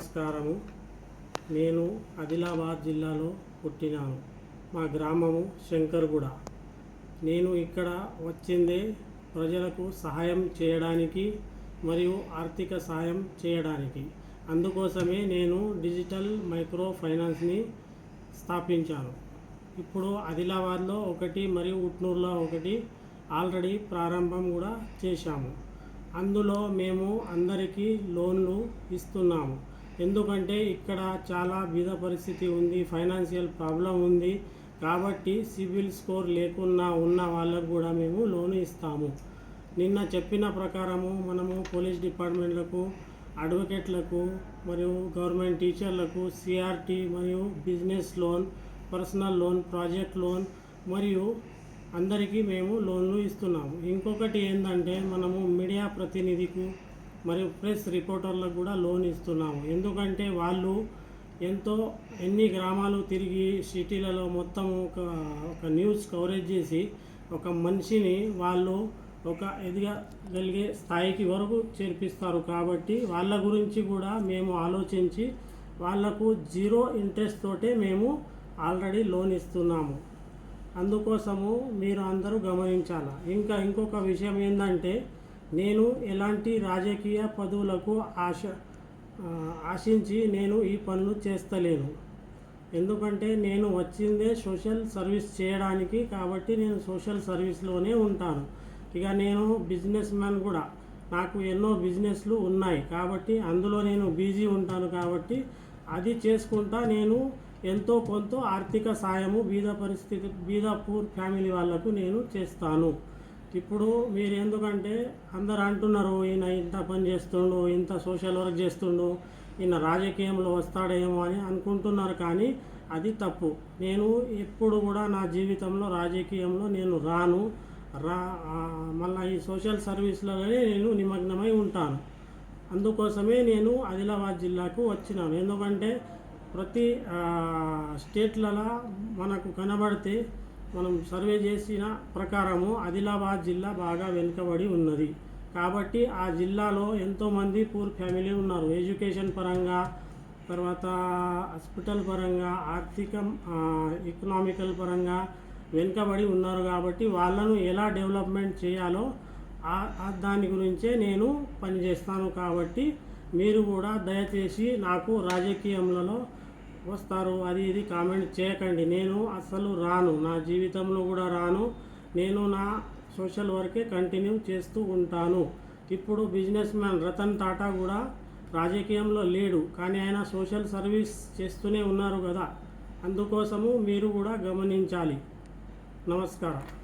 నమస్కారము. నేను ఆదిలాబాద్ జిల్లాలో పుట్టినాను. మా గ్రామము శంకర్గూడ. నేను ఇక్కడ వచ్చిందే ప్రజలకు సహాయం చేయడానికి మరియు ఆర్థిక సహాయం చేయడానికి. అందుకోసమే నేను డిజిటల్ మైక్రో ఫైనాన్స్ని స్థాపించాను. ఇప్పుడు ఆదిలాబాద్లో ఒకటి మరియు ఉట్నూరులో ఒకటి ఆల్రెడీ ప్రారంభం కూడా చేశాము. అందులో మేము అందరికీ లోన్లు ఇస్తున్నాము. ఎందుకంటే ఇక్కడ చాలా బీద పరిస్థితి ఉంది ఫైనాన్షియల్ ప్రాబ్లం ఉంది. కాబట్టి సిబిల్ స్కోర్ లేకున్నా ఉన్న వాళ్ళకు కూడా మేము లోన్ ఇస్తాము. నిన్న చెప్పిన ప్రకారము మనము పోలీస్ డిపార్ట్మెంట్లకు అడ్వకేట్లకు మరియు గవర్నమెంట్ టీచర్లకు సిఆర్టీ మరియు business loan personal loan project loan మరియు అందరికీ మేము లోన్లు ఇస్తున్నాము. ఇంకొకటి ఏంటంటే మనము మీడియా ప్రతినిధికు మరియు ప్రెస్ రిపోర్టర్లకు కూడా లోన్ ఇస్తున్నాము. ఎందుకంటే వాళ్ళు ఎంతో ఎన్ని గ్రామాలు తిరిగి సిటీలలో మొత్తం ఒక ఒక న్యూస్ కవరేజ్ చేసి ఒక మనిషిని వాళ్ళు ఒక ఎదగలిగే స్థాయికి వరకు చేర్పిస్తారు. కాబట్టి వాళ్ళ గురించి కూడా మేము ఆలోచించి వాళ్ళకు జీరో ఇంట్రెస్ట్ తోటే మేము ఆల్రెడీ లోన్ ఇస్తున్నాము. అందుకోసము మీరు అందరూ గమనించాల? ఇంకా ఇంకొక విషయం ఏంటంటే నేను ఎలాంటి రాజకీయ పదవులకు ఆశ ఆశించి నేను ఈ పనులు చేస్తలేను. ఎందుకంటే నేను వచ్చిందే సోషల్ సర్వీస్ చేయడానికి కాబట్టి నేను సోషల్ సర్వీస్లోనే ఉంటాను. ఇక నేను బిజినెస్ మ్యాన్ కూడా. నాకు ఎన్నో బిజినెస్లు ఉన్నాయి కాబట్టి అందులో నేను బిజీ ఉంటాను కాబట్టి అది చేసుకుంటా నేను ఎంతో కొంత ఆర్థిక సాయము బీద పరిస్థితి బీద పూర్ ఫ్యామిలీ వాళ్ళకు నేను చేస్తాను. ఇప్పుడు మీరు ఎందుకంటే అందరు అంటున్నారు ఈయన ఇంత పని చేస్తుండు ఇంత సోషల్ వర్క్ చేస్తుండు ఈయన రాజకీయంలో వస్తాడేమో అని అనుకుంటున్నారు కానీ అది తప్పు. నేను ఎప్పుడు కూడా నా జీవితంలో రాజకీయంలో నేను రాను. రా మళ్ళీ మళ్ళా ఈ సోషల్ సర్వీస్లలోనే నేను నిమగ్నమై ఉంటాను. అందుకోసమే నేను ఆదిలాబాద్ జిల్లాకు వచ్చినాను. ఎందుకంటే ప్రతి స్టేట్లలో మనకు కనబడితే మనం సర్వే చేసిన ప్రకారము ఆదిలాబాద్ జిల్లా బాగా వెనుకబడి ఉన్నది. కాబట్టి ఆ జిల్లాలో ఎంతోమంది పూర్ ఫ్యామిలీ ఉన్నారు. ఎడ్యుకేషన్ పరంగా తర్వాత హాస్పిటల్ పరంగా ఆర్థిక ఎకనామికల్ పరంగా వెనుకబడి ఉన్నారు కాబట్టి వాళ్ళను ఎలా డెవలప్మెంట్ చేయాలో ఆ- దాని గురించే నేను పనిచేస్తాను కాబట్టి మీరు కూడా దయచేసి నాకు రాజకీయంలో వస్తారు. అది ఇది కామెంట్ చేయకండి. నేను అస్సలు రాను. నా జీవితంలో కూడా రాను. నేను నా సోషల్ వర్కే కంటిన్యూ చేస్తూ ఉంటాను. ఇప్పుడు బిజినెస్ మ్యాన్ రతన్ టాటా కూడా రాజకీయంలో లేడు. కానీ ఆయన సోషల్ సర్వీస్ చేస్తూనే ఉన్నారు కదా. అందుకోసము మీరు కూడా గమనించాలి. నమస్కారం.